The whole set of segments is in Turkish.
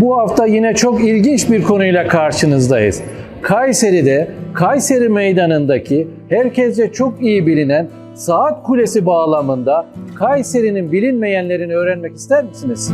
Bu hafta yine çok ilginç bir konuyla karşınızdayız. Kayseri'de, Kayseri Meydanı'ndaki herkesce çok iyi bilinen Saat Kulesi bağlamında Kayseri'nin bilinmeyenlerini öğrenmek ister misiniz?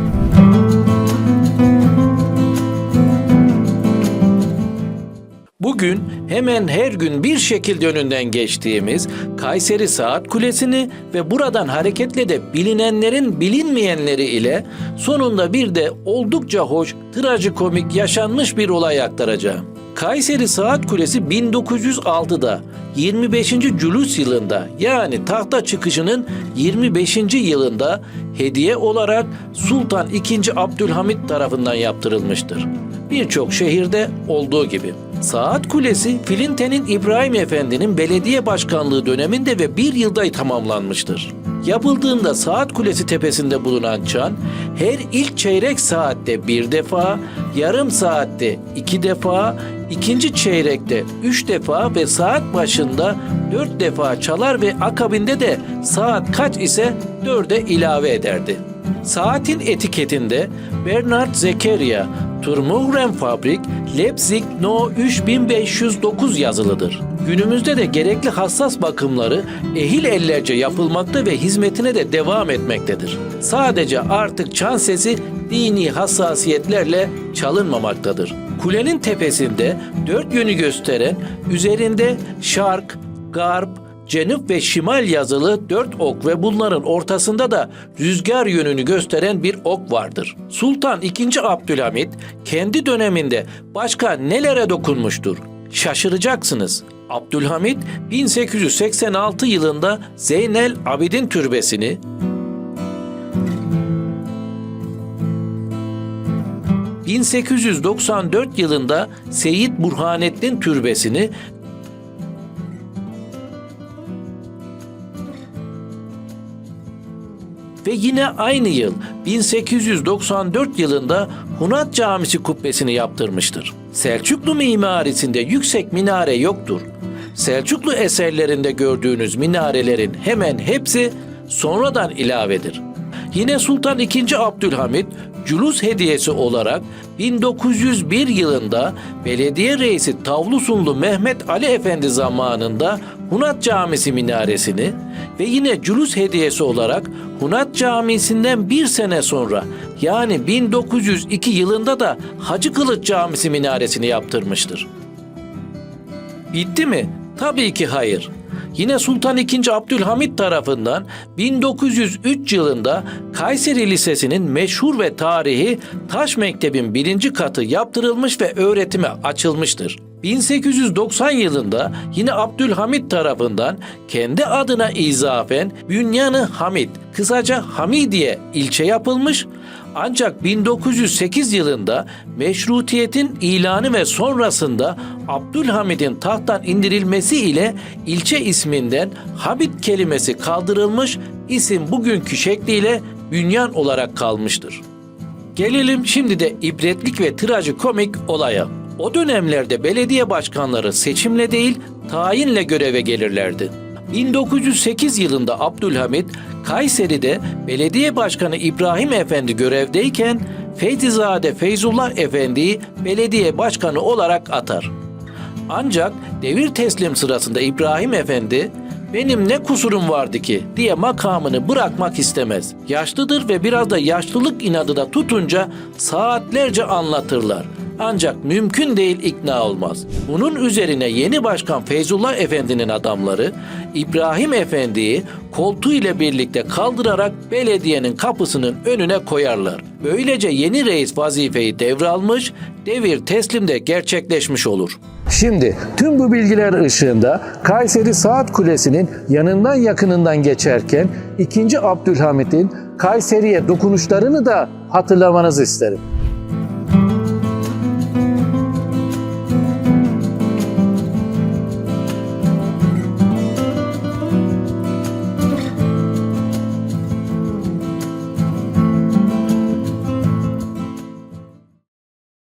Bugün hemen her gün bir şekilde önünden geçtiğimiz Kayseri Saat Kulesi'ni ve buradan hareketle de bilinenlerin bilinmeyenleri ile sonunda bir de oldukça hoş, trajikomik yaşanmış bir olay aktaracağım. Kayseri Saat Kulesi 1906'da 25. Cülus yılında yani tahta çıkışının 25. yılında hediye olarak Sultan II. Abdülhamit tarafından yaptırılmıştır. Birçok şehirde olduğu gibi. Saat Kulesi Filinte'nin İbrahim Efendi'nin belediye başkanlığı döneminde ve bir yılda tamamlanmıştır. Yapıldığında Saat Kulesi tepesinde bulunan çan her ilk çeyrek saatte bir defa, yarım saatte iki defa, ikinci çeyrekte üç defa ve saat başında dört defa çalar ve akabinde de saat kaç ise dörde ilave ederdi. Saatin etiketinde Bernard Zekaria, Turmuhren Fabrik, Leipzig No 3509 yazılıdır. Günümüzde de gerekli hassas bakımları ehil ellerce yapılmakta ve hizmetine de devam etmektedir. Sadece artık çan sesi dini hassasiyetlerle çalınmamaktadır. Kulenin tepesinde dört yönü gösteren, üzerinde şark, garp, Cenub ve şimal yazılı dört ok ve bunların ortasında da rüzgar yönünü gösteren bir ok vardır. Sultan II. Abdülhamit kendi döneminde başka nelere dokunmuştur? Şaşıracaksınız. Abdülhamit 1886 yılında Zeynel Abidin Türbesi'ni, ...1894 yılında Seyit Burhanettin Türbesi'ni ve yine aynı yıl 1894 yılında Hunat Camisi kubbesini yaptırmıştır. Selçuklu mimarisinde yüksek minare yoktur. Selçuklu eserlerinde gördüğünüz minarelerin hemen hepsi sonradan ilavedir. Yine Sultan II. Abdülhamit Culus hediyesi olarak 1901 yılında belediye reisi Tavlusunlu Mehmet Ali Efendi zamanında Hunat Camisi minaresini ve yine Culus hediyesi olarak Hunat Camisi'nden bir sene sonra yani 1902 yılında da Hacı Kılıç Camisi minaresini yaptırmıştır. Bitti mi? Tabii ki hayır. Yine Sultan II. Abdülhamit tarafından 1903 yılında Kayseri Lisesi'nin meşhur ve tarihi Taş Mektebin birinci katı yaptırılmış ve öğretime açılmıştır. 1890 yılında yine Abdülhamit tarafından kendi adına izafen Bünyanı Hamid, kısaca Hamidiye ilçe yapılmış ancak 1908 yılında meşrutiyetin ilanı ve sonrasında Abdülhamid'in tahttan indirilmesi ile ilçe isminden Hamid kelimesi kaldırılmış, isim bugünkü şekliyle Bünyan olarak kalmıştır. Gelelim şimdi de ibretlik ve trajikomik olaya. O dönemlerde belediye başkanları seçimle değil, tayinle göreve gelirlerdi. 1908 yılında Abdülhamit Kayseri'de belediye başkanı İbrahim Efendi görevdeyken Feyzizade Feyzullah Efendi'yi belediye başkanı olarak atar. Ancak devir teslim sırasında İbrahim Efendi benim ne kusurum vardı ki diye makamını bırakmak istemez. Yaşlıdır ve biraz da yaşlılık inadı da tutunca saatlerce anlatırlar. Ancak mümkün değil ikna olmaz. Bunun üzerine yeni başkan Feyzullah Efendi'nin adamları İbrahim Efendi'yi koltuğu ile birlikte kaldırarak belediyenin kapısının önüne koyarlar. Böylece yeni reis vazifeyi devralmış, devir teslim de gerçekleşmiş olur. Şimdi tüm bu bilgiler ışığında Kayseri Saat Kulesi'nin yanından yakınından geçerken 2. Abdülhamit'in Kayseri'ye dokunuşlarını da hatırlamanızı isterim.